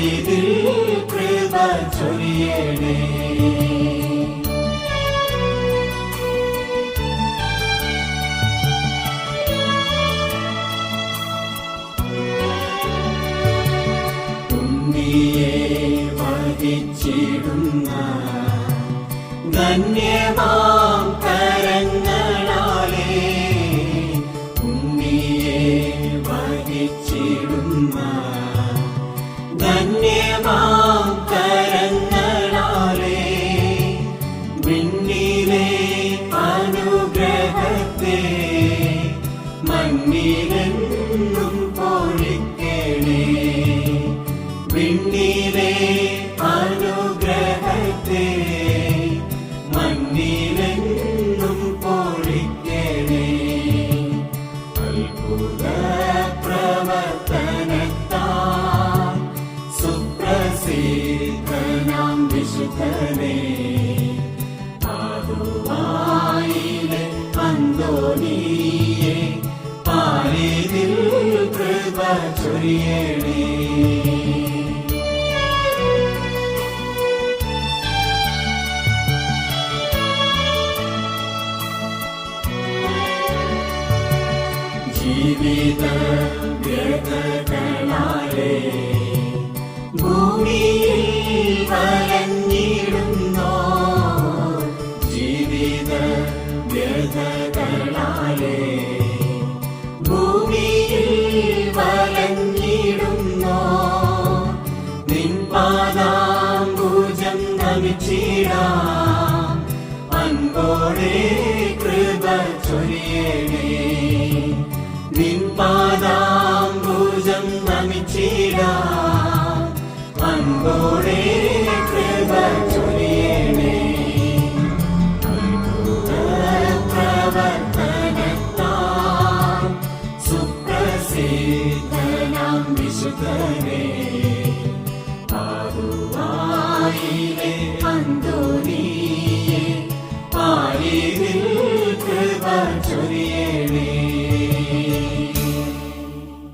மீதில் கிருப சொரியனே ഉണ്ണിയെ വഹിച്ചിടുന്ന ധന്യമാ പൊഴിക്കണേ വിണ്ണിലെ അനുഗ്രഹത്തെ മണ്ണിലെന്നും പൊഴിക്കണേ. അത്ഭുത പ്രവർത്തനത്താൽ സുപ്രസിദ്ധനാം വിശുദ്ധനെ. പാതുവായിലെ അന്തോണിയെ പാലിതിൽ ചൊരിയണേ ജീവിത വ്യതകളാലേ ഭൂമിയിൽ പാദാംബുജം നമിച്ചിടാം അൻപോടെ കൃപ ചൊരിയണേ. നിൻ പാദാംബുജം നമിച്ചിടാം അൻപോടെ കൃപ ചൊരിയണേ. പ്രവർത്തനത്താൽ സുപ്രസിദ്ധനാം വിശുദ്ധനേ. അന്തോനിയെ പാലിതിൽ കൃപ ചൊരിയേ.